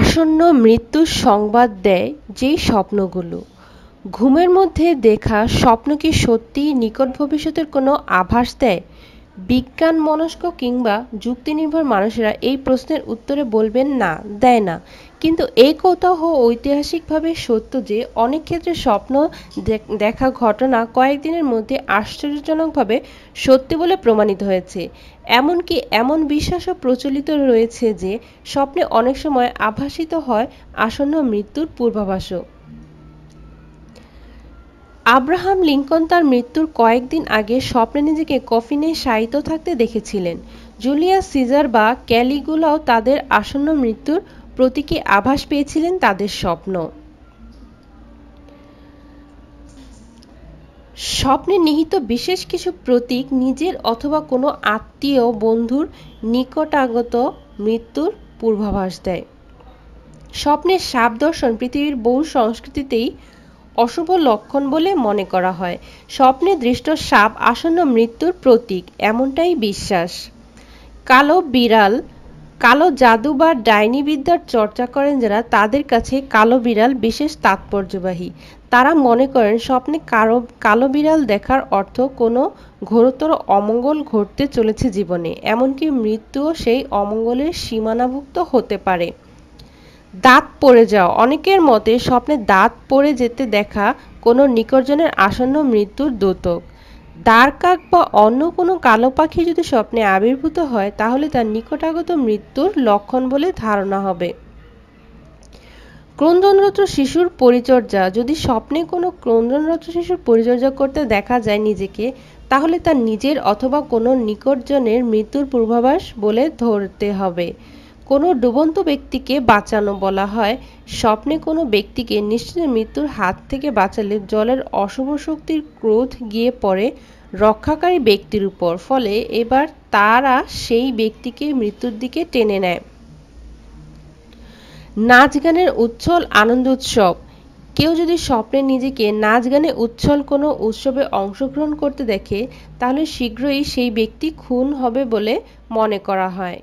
আসন্ন মৃত্যুর সংবাদ দেয় যেই স্বপ্নগুলো। ঘুমের মধ্যে দেখা স্বপ্ন কি সত্যিই নিকট ভবিষ্যতের কোনো আভাস দেয়? বিজ্ঞান মনস্ক কিংবা যুক্তিনির্ভর মানুষেরা এই প্রশ্নের উত্তরে বলবেন না, দেয় না। কিন্তু এই কৌতূহ ঐতিহাসিকভাবে সত্য যে, অনেক ক্ষেত্রে স্বপ্ন দেখা ঘটনা কয়েকদিনের মধ্যে আশ্চর্যজনকভাবে সত্যি বলে প্রমাণিত হয়েছে। এমনকি এমন বিশ্বাসও প্রচলিত রয়েছে যে, স্বপ্নে অনেক সময় আভাসিত হয় আসন্ন মৃত্যুর পূর্বাভাসও। আব্রাহাম লিঙ্কন তার মৃত্যুর কয়েকদিন আগে স্বপ্নে নিজেকে কফিনে শায়িত থাকতে দেখেছিলেন। জুলিয়াস সিজার বা ক্যালিগুলাও তাদের আসন্ন মৃত্যুর প্রতীকী আভাস পেয়েছিলেন তাদের স্বপ্ন। স্বপ্নে নিহিত বিশেষ কিছু প্রতীক নিজের অথবা কোনো আত্মীয় বন্ধুর নিকটাগত মৃত্যুর পূর্বাভাস দেয়। স্বপ্নের সাপ দর্শন পৃথিবীর বহু সংস্কৃতিতেই অশুভ লক্ষণ বলে মনে করা হয়। স্বপ্নে দৃষ্ট সাপ আসন্ন মৃত্যুর প্রতীক, এমনটাই বিশ্বাস। কালো বিড়াল, কালো জাদু বা ডাইনি বিদ্যার চর্চা করেন যারা, তাদের কাছে কালো বিড়াল বিশেষ তাৎপর্যবাহী। তারা মনে করেন, স্বপ্নে কালো কালো বিড়াল দেখার অর্থ কোনো ঘোরতর অমঙ্গল ঘটতে চলেছে জীবনে, এমনকি মৃত্যুও সেই অমঙ্গলের সীমানাভুক্ত হতে পারে। দাঁত পড়ে যাওয়া। অনেকের মতে স্বপ্নে দাঁত পড়ে যেতে দেখা কোনো নিকটজনের আসন্ন মৃত্যুর দ্যোতক দ্বারকাক বা অন্য কোনো কালো পাখি যদি স্বপ্নে আবির্ভূত হয়, তাহলে তার নিকটাগত মৃত্যুর লক্ষণ বলে ধারণা হবে। ক্রন্দনরত শিশুর পরিচর্যা। যদি স্বপ্নে কোনো ক্রন্দনরত শিশুর পরিচর্যা করতে দেখা যায় নিজেকে, তাহলে তার নিজের অথবা কোনো নিকটজনের মৃত্যুর পূর্বাভাস বলে ধরতে হবে। কোনো ডুবন্ত ব্যক্তিকে বাঁচানো বলা হয়। স্বপ্নে কোনো ব্যক্তিকে নিশ্চিত মৃত্যুর হাত থেকে বাঁচালে জলের অশুভ শক্তির ক্রোধ গিয়ে পড়ে রক্ষাকারী ব্যক্তির উপর। ফলে এবার তারা সেই ব্যক্তিকে মৃত্যুর দিকে টেনে নেয়। নাচ গানের উচ্ছল আনন্দ উৎসব। কেউ যদি স্বপ্নে নিজেকে নাচ গানে উচ্ছল কোনো উৎসবে অংশগ্রহণ করতে দেখে, তাহলে শীঘ্রই সেই ব্যক্তি খুন হবে বলে মনে করা হয়।